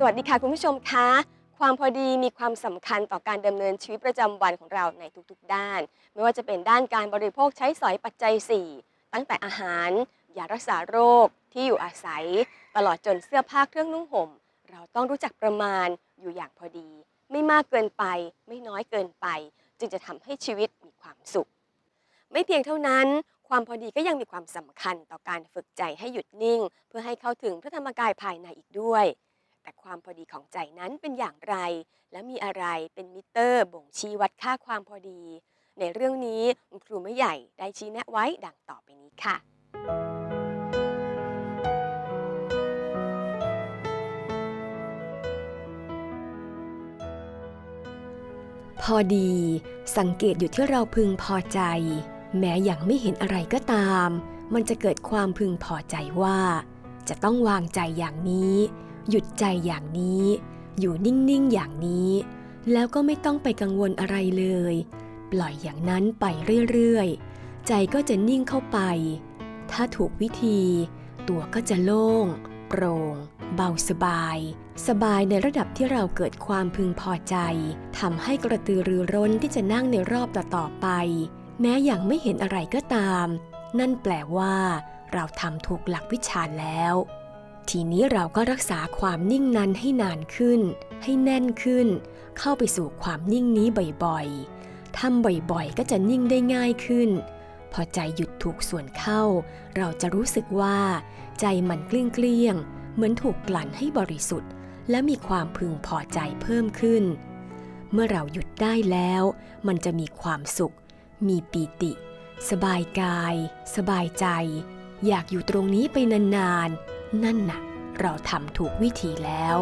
สวัสดีค่ะคุณผู้ชมคะความพอดีมีความสำคัญต่อการดำเนินชีวิตประจำวันของเราในทุกๆ ด้าน ไม่ว่าจะเป็นด้านการบริโภคใช้สอยปัจจัย 4 ตั้งแต่อาหารยารักษาโรคที่อยู่อาศัย ตลอดจนเสื้อผ้าเครื่องนุ่งห่ม เราต้องรู้จักประมาณอยู่อย่างพอดี ไม่มากเกินไป ไม่น้อยเกินไป จึงจะทำให้ชีวิตมีความสุข ไม่เพียงเท่านั้น ความพอดีก็ยังมีความสำคัญต่อการฝึกใจให้หยุดนิ่ง เพื่อให้เข้าถึงพระธรรมกายภายในอีกด้วย แต่ความพอดีของใจนั้นเป็นอย่างไร และมีอะไรเป็นมิเตอร์บ่งชี้วัดค่าความพอดี ในเรื่องนี้คุณครูไม่ใหญ่ได้ชี้แนะไว้ดังต่อไปนี้ค่ะ พอดีสังเกตอยู่ที่เราพึงพอใจ แม้ยังไม่เห็นอะไรก็ตาม มันจะเกิดความพึงพอใจว่า จะต้องวางใจอย่างนี้ หยุดใจอย่างนี้ อยู่นิ่งๆอย่างนี้ แล้วก็ไม่ต้องไปกังวลอะไรเลย ปล่อยอย่างนั้นไปเรื่อยๆ ใจก็จะนิ่งเข้าไป ถ้าถูกวิธี ตัวก็จะโล่ง โปร่ง เบาสบาย สบายในระดับที่เราเกิดความพึงพอใจทำให้กระตือรือร้นที่จะนั่งในรอบต่อๆไป แม้อยังไม่เห็นอะไรก็ตาม นั่นแปลว่า เราทำถูกหลักวิชาแล้ว ทีนี้เราก็รักษาความนิ่งนั้นให้นานขึ้น ให้แน่นขึ้น เข้าไปสู่ความนิ่งนี้บ่อยๆทำบ่อยๆ ก็จะนิ่งได้ง่ายขึ้น พอใจหยุดถูกส่วนเข้า เราจะรู้สึกว่า ใจมันเกลี้ยงเกลี้ยงๆเหมือนถูกกลั่นให้บริสุทธิ์ และมีความพึงพอใจเพิ่มขึ้น เมื่อเราหยุดได้แล้ว มันจะมีความสุข มีปีติ สบายกาย สบายใจ อยากอยู่ตรงนี้ไปนานๆ นั่นน่ะ เราทำถูกวิธีแล้ว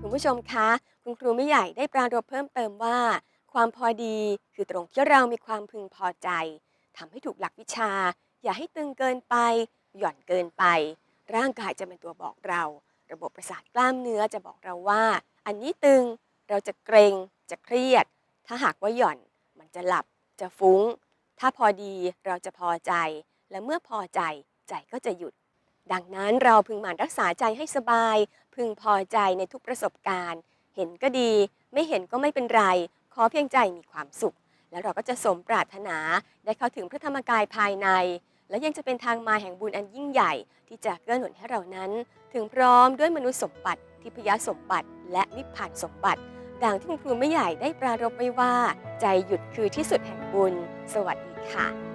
คุณผู้ชมคะ คุณครูไม่ใหญ่ได้ปรารภเพิ่มเติมว่า ความพอดีคือตรงที่เรามีความพึงพอใจทำให้ถูกหลักวิชา อย่าให้ตึงเกินไป หย่อนเกินไป ร่างกายจะเป็นตัวบอกเรา ระบบประสาทกล้ามเนื้อจะบอกเราว่า อันนี้ตึงเราจะเกรงจะเครียด ถ้าหากว่าหย่อนมันจะหลับจะฟุ้ง ถ้าพอดีเราจะพอใจ และเมื่อพอใจใจก็จะหยุด ดังนั้นเราพึงหมั่นรักษาใจให้สบาย พึงพอใจในทุกประสบการณ์ เห็นก็ดี ไม่เห็นก็ไม่เป็นไร ขอเพียงใจมีความสุข แล้วเราก็จะสมปรารถนาได้เข้าถึงพระธรรมกายภายใน และยังจะเป็นทางมาแห่งบุญอันยิ่งใหญ่ ที่จะเกื้อหนุนให้เรานั้น ถึงพร้อมด้วยมนุษย์สมบัติ ทิพยสมบัติ และนิพพานสมบัติ ดังที่คุณครูไม่ใหญ่ได้ปรารภไว้ว่า ใจหยุดคือที่สุดแห่งบุญ สวัสดีค่ะ